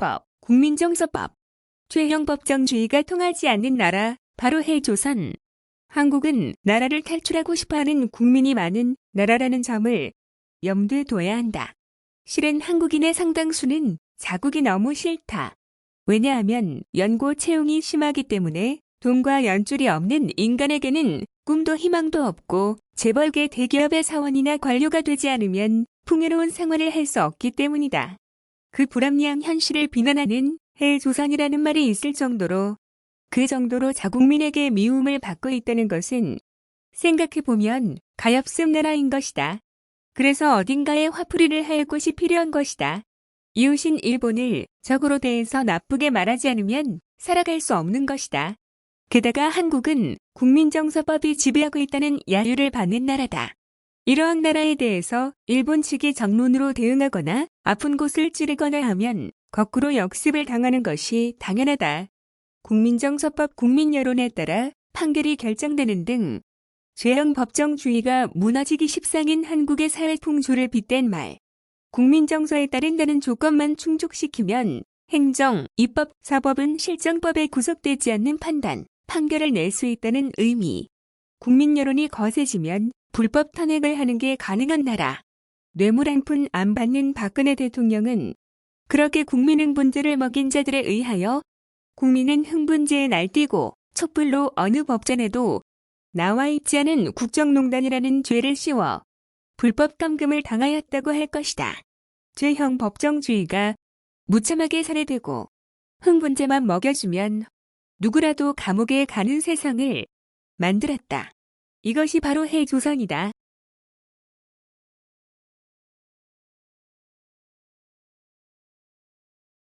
국민정서법, 국민정서법. 죄형 법정주의가 통하지 않는 나라, 바로 해조선. 한국은 나라를 탈출하고 싶어하는 국민이 많은 나라라는 점을 염두에 둬야 한다. 실은 한국인의 상당수는 자국이 너무 싫다. 왜냐하면 연고 채용이 심하기 때문에 돈과 연줄이 없는 인간에게는 꿈도 희망도 없고 재벌계 대기업의 사원이나 관료가 되지 않으면 풍요로운 생활을 할 수 없기 때문이다. 그 불합리한 현실을 비난하는 해조선이라는 말이 있을 정도로 그 정도로 자국민에게 미움을 받고 있다는 것은 생각해보면 가엾은 나라인 것이다. 그래서 어딘가에 화풀이를 할 곳이 필요한 것이다. 이웃인 일본을 적으로 대해서 나쁘게 말하지 않으면 살아갈 수 없는 것이다. 게다가 한국은 국민정서법이 지배하고 있다는 야유를 받는 나라다. 이러한 나라에 대해서 일본 측이 정론으로 대응하거나 아픈 곳을 찌르거나 하면 거꾸로 역습을 당하는 것이 당연하다. 국민정서법 국민 여론에 따라 판결이 결정되는 등 죄형 법정주의가 무너지기 십상인 한국의 사회 풍조를 빗댄 말. 국민정서에 따른다는 조건만 충족시키면 행정, 입법, 사법은 실정법에 구속되지 않는 판단, 판결을 낼 수 있다는 의미. 국민 여론이 거세지면 불법 탄핵을 하는 게 가능한 나라. 뇌물 한 푼 안 받는 박근혜 대통령은 그렇게 국민 흥분제를 먹인 자들에 의하여 국민은 흥분제에 날뛰고 촛불로 어느 법전에도 나와 있지 않은 국정농단이라는 죄를 씌워 불법 감금을 당하였다고 할 것이다. 죄형 법정주의가 무참하게 살해되고 흥분제만 먹여주면 누구라도 감옥에 가는 세상을 만들었다. 이것이 바로 해조선이다.